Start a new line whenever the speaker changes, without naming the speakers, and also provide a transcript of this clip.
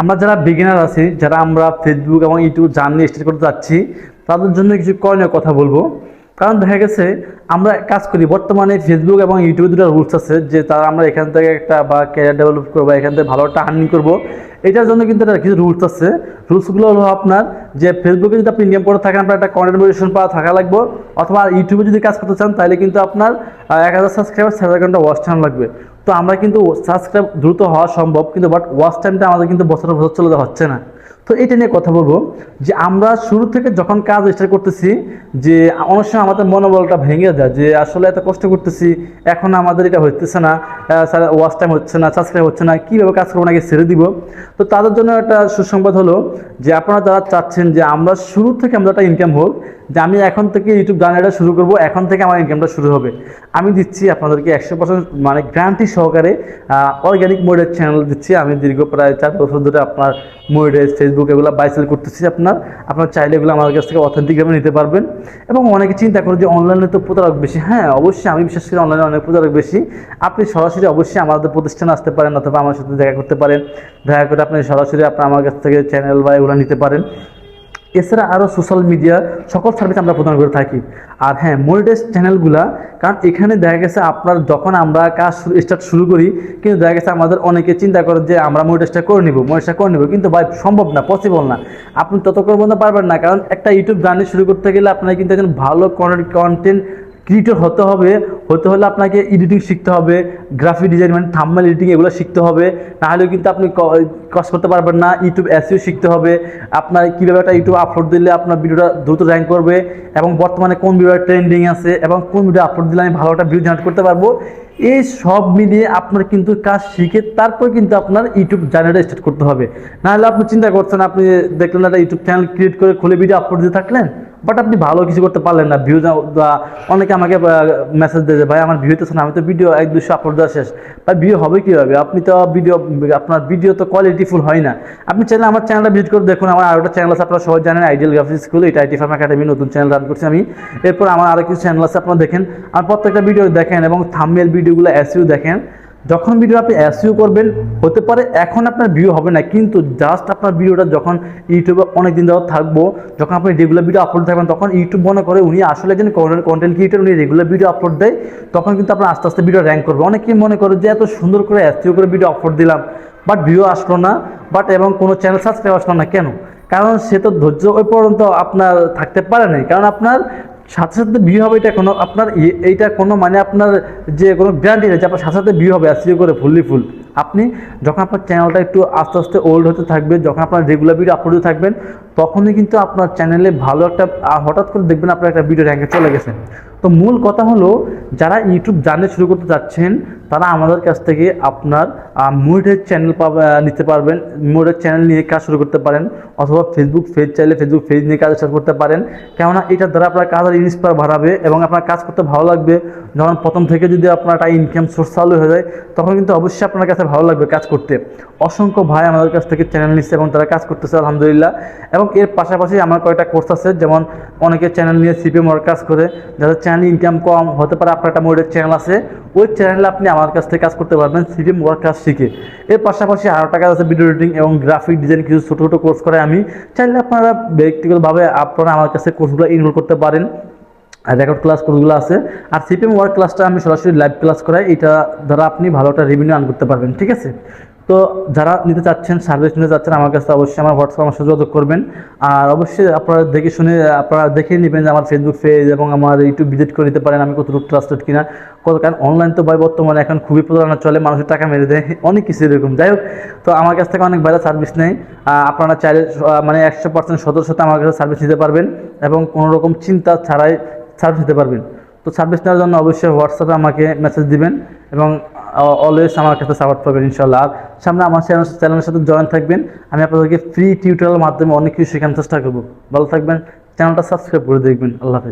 আমরা যারা বিগিনার আছি, যারা আমরা ফেসবুক এবং ইউটিউব জার্নি স্টার্ট করতে যাচ্ছি, তাদের জন্য কিছু করণীয় কথা বলব। কারণ দেখা গেছে, আমরা কাজ করি, বর্তমানে ফেসবুক এবং ইউটিউবে দুটো রুলস আছে যে তারা আমরা এখান থেকে একটা বা ক্যারিয়ার ডেভেলপ করব এখান থেকে ভালো একটা আর্নিং করব। এটার জন্য কিন্তু একটা কিছু রুলস আছে। রুলসগুলো হলো আপনার যে ফেসবুকে যদি আপনি ইনকাম করে থাকেন, আপনার একটা কন্টেন্ট মডিটেশন পাওয়া থাকা লাগবে, অথবা ইউটিউবে যদি কাজ করতে চান, তাহলে কিন্তু আপনার এক হাজার সাবস্ক্রাইবার চার হাজার ঘণ্টা ওয়াচ টাইম লাগবে। তো আমরা কিন্তু সাবস্ক্রাইব দ্রুত হওয়া সম্ভব, কিন্তু বাট ওয়াচ টাইমটা আমাদের কিন্তু বছর বছর চলে যাওয়া হচ্ছে না। তো এটা নিয়ে কথা বলব যে আমরা শুরু থেকে যখন কাজ স্টার্ট করতেছি, যে অনেক সময় আমাদের মনোবলটা ভেঙে যায়, যে আসলে এত কষ্ট করতেছি, এখন আমাদের এটা হচ্ছে না স্যার ওয়াশ টাইম হচ্ছে না সাবস্ক্রাইব হচ্ছে না, কীভাবে কাজ করব নাকি ছেড়ে দিব? তো তাদের জন্য একটা সুসংবাদ হলো যে আপনারা যারা চাচ্ছেন যে আমরা শুরু থেকে আমরা একটা ইনকাম হোক যে আমি এখন থেকে ইউটিউব জার্নিটা শুরু করব, এখন থেকে আমার ইনকামটা শুরু হবে। আমি দিচ্ছি আপনাদেরকে একশো পার্সেন্ট মানে গ্যারান্টি সহকারে অর্গ্যানিক মোডের চ্যানেল দিচ্ছি। আমি দীর্ঘ প্রায় চার বছর ধরে আপনার মোডের ফেসবুক এগুলো বাইসেল করতেছি আপনার। আপনার চাইলে এগুলো আমার কাছ থেকে অথেন্টিকভাবে নিতে পারবেন। এবং অনেকে চিন্তা করে যে অনলাইনে তো প্রতারক বেশি। হ্যাঁ অবশ্যই আমি বিশেষ করি অনলাইনে অনেক প্রতারক বেশি। আপনি সরাসরি অবশ্যই আমাদের প্রতিষ্ঠানে আসতে পারেন অথবা আমার সাথে দেখা করতে পারেন। দেখা করে আপনি সরাসরি আপনার আমার কাছ থেকে চ্যানেল বা এগুলো নিতে পারেন। এছাড়া আরও সোশ্যাল মিডিয়া সকল সার্ভিস আমরা প্রদান করে থাকি। আর হ্যাঁ মনিটাইজ চ্যানেলগুলা কারণ এখানে দেখা গেছে আপনার যখন আমরা কাজ স্টার্ট শুরু করি, কিন্তু দেখা গেছে আমাদের অনেকে চিন্তা করে যে আমরা মনিটাইজটা করে নিব মনিটাইজটা করে নিব, কিন্তু ভাই সম্ভব না পসিবল না। আপনি ততক্ষণ পর্যন্ত পারবেন না, কারণ একটা ইউটিউব জার্নি শুরু করতে গেলে আপনার কিন্তু একজন ভালো কন্টেন্ট ক্রিয়েটর হতে হবে, হতে হলে আপনাকে এডিটিং শিখতে হবে গ্রাফিক ডিজাইন মানে থাম্বাল এডিটিং এগুলো শিখতে হবে, নাহলেও কিন্তু আপনি কাজ করতে পারবেন না ইউটিউব অ্যাসিও শিখতে হবে, আপনার কীভাবে একটা ইউটিউব আপলোড দিলে আপনার ভিডিওটা দ্রুত র্যাঙ্ক করবে এবং বর্তমানে কোন ভিডিও ট্রেন্ডিং আছে এবং কোন ভিডিও আপলোড দিলে আমি ভালো একটা ভিডিও জেনারেট করতে পারব, এই সব মিলিয়ে আপনার কিন্তু কাজ শিখে তারপর কিন্তু আপনার ইউটিউব চ্যানেলটা স্টার্ট করতে হবে। নাহলে আপনি চিন্তা করছেন, আপনি দেখলেন একটা ইউটিউব চ্যানেল ক্রিয়েট করে খুলে ভিডিও আপলোড দিয়ে থাকলেন বাট আপনি ভালো কিছু করতে পারলেন না ভিউ অনেকে আমাকে মেসেজ দেয় ভাই, আমার ভিউ না আমি তো ভিডিও এক দুশো আপলোড দেওয়া শেষ। ভাই ভিউ হবে কীভাবে? আপনি তো ভিডিও আপনার ভিডিও তো কোয়ালিটিফুল হয় না। আপনি চাইলে আমার চ্যানেলটা ভিজিট করে দেখুন, আমার আরও একটা চ্যানেল আছে, আপনারা সবাই জানেন আইডিয়াল গ্রাফিক্স স্কুল এটা আইটি ফার্ম একাডেমি নতুন চ্যানেল রান করছি আমি। এরপর আমার আরও কিছু চ্যানেল আছে, আপনারা দেখেন। আর প্রত্যেকটা ভিডিও দেখেন এবং থামমেল ভিডিওগুলো এসিও দেখেন। যখন ভিডিও আপনি অ্যাসিও করবেন, হতে পারে এখন আপনার ভিউ হবে না, কিন্তু জাস্ট আপনার ভিডিওটা যখন ইউটিউবে অনেক দিন যাওয়া থাকব, যখন আপনি রেগুলার ভিডিও আপলোড থাকবেন, তখন ইউটিউব মনে করে উনি আসলে একজন কন্টেন্ট ক্রিয়েটার উনি রেগুলার ভিডিও আপলোড দেয়, তখন কিন্তু আপনার আস্তে আস্তে ভিডিও র্যাঙ্ক করবে। অনেকেই মনে করে যে এত সুন্দর করে অ্যাসিও করে ভিডিও আপলোড দিলাম বাট ভিউ আসলো না বাট এবং কোনো চ্যানেল সাবস্ক্রাইব আসলো না, কেন? কারণ সে তো ধৈর্য ওই পর্যন্ত আপনার থাকতে পারে নাই, কারণ আপনার সাথে সাথে বিয়ে হবে এটা কোনো আপনার এইটা কোনো মানে আপনার যে কোনো গ্যারান্টি নেই যে আপনার সাথে সাথে বিয়ে হবে আসিও করে ফুললি ফুল। আপনি যখন আপনার চ্যানেলটা একটু আস্তে আস্তে ওল্ড হতে থাকবে, যখন আপনার রেগুলার ভিডিও আপলোড থাকবেন, তখনই কিন্তু আপনার চ্যানেলে ভালো একটা হঠাৎ করে দেখবেন আপনার একটা ভিডিও র্যাঙ্কে চলে গেছে। তো মূল কথা হলো, যারা ইউটিউব জার্নি শুরু করতে যাচ্ছেন তারা আমাদের কাছ থেকে আপনার মুডের চ্যানেল নিতে পারবেন। মুডের চ্যানেল নিয়ে কাজ শুরু করতে পারেন, অথবা ফেসবুক পেজ চাইলে ফেসবুক পেজ নিয়ে কাজ শুরু করতে পারেন। কেননা এটার দ্বারা আপনার কাজের ইন্সপায়ার বাড়াবে এবং আপনার কাজ করতে ভালো লাগবে। যখন প্রথম থেকে যদি আপনার একটা ইনকাম সোর্স চালু হয়ে যায়, তখন কিন্তু অবশ্যই আপনার কাছে ভালো লাগবে কাজ করতে। অসংখ্য ভাই আমাদের কাছ থেকে চ্যানেল নিচ্ছে এবং তারা কাজ করতেছে, আলহামদুলিল্লাহ। এবং এর পাশাপাশি আমার কয়েকটা কোর্স আছে, যেমন অনেকে চ্যানেল নিয়ে সিপিএম কাজ করে, যাদের চ্যানেল ইনকাম কম হতে পারে, আপনার একটা মোডের চ্যানেল আছে, ওই চ্যানেলে আপনি আমার কাছ থেকে কাজ করতে পারবেন সিপিএম ওয়ার্ক কাজ শিখে। এর পাশাপাশি আরও টাকা আছে ভিডিও এডিটিং এবং গ্রাফিক ডিজাইন কিছু ছোটো ছোটো কোর্স করে আমি। চাইলে আপনারা ব্যক্তিগতভাবে আপনারা আমার কাছে কোর্সগুলো ইনরোল করতে পারেন। রেকর্ড ক্লাস কোর্সগুলো আছে। আর সিপিএম ওয়ার্ক ক্লাসটা আমি সরাসরি লাইভ ক্লাস করাই, এটা দ্বারা আপনি ভালো একটা রেভিনিউ আর্ন করতে পারবেন, ঠিক আছে? তো যারা নিতে চাচ্ছেন সার্ভিস নিতে চাচ্ছেন, আমার কাছে অবশ্যই আমার হোয়াটসঅ্যাপ আমার সাথে যোগাযোগ করবেন। আর অবশ্যই আপনারা দেখে শুনে, আপনারা দেখে নেবেন যে আমার ফেসবুক পেজ এবং আমার ইউটিউব ভিজিট করে নিতে পারেন আমি কতটুকু ট্রাস্টেড কিনা। কত কারণ অনলাইন তো ভাই বর্তমানে এখন খুবই প্রতারণা চলে, মানুষের টাকা মেরে দেয়, অনেক কিছু এরকম। যাই হোক, তো আমার কাছ থেকে অনেক ভালো সার্ভিস নেই আপনারা চাইলে মানে একশো পার্সেন্ট সদস্যতা আমার কাছে সার্ভিস নিতে পারবেন এবং কোনো রকম চিন্তা ছাড়াই সার্ভিস নিতে পারবেন। তো সার্ভিস নেওয়ার জন্য অবশ্যই হোয়াটসঅ্যাপে আমাকে মেসেজ দিবেন এবং অলওয়েজ আমার কাছে সাপোর্ট পাবেন ইনশাল্লাহ সামনে আমার চ্যানেল চ্যানেলের সাথে জয়েন থাকবেন। আমি আপনাদেরকে ফ্রি টিউটোরিয়াল মাধ্যমে অনেক কিছু শেখানোর চেষ্টা করব। ভালো থাকবেন। চ্যানেলটা সাবস্ক্রাইব করে দেখবেন। আল্লাহ হাফেজ।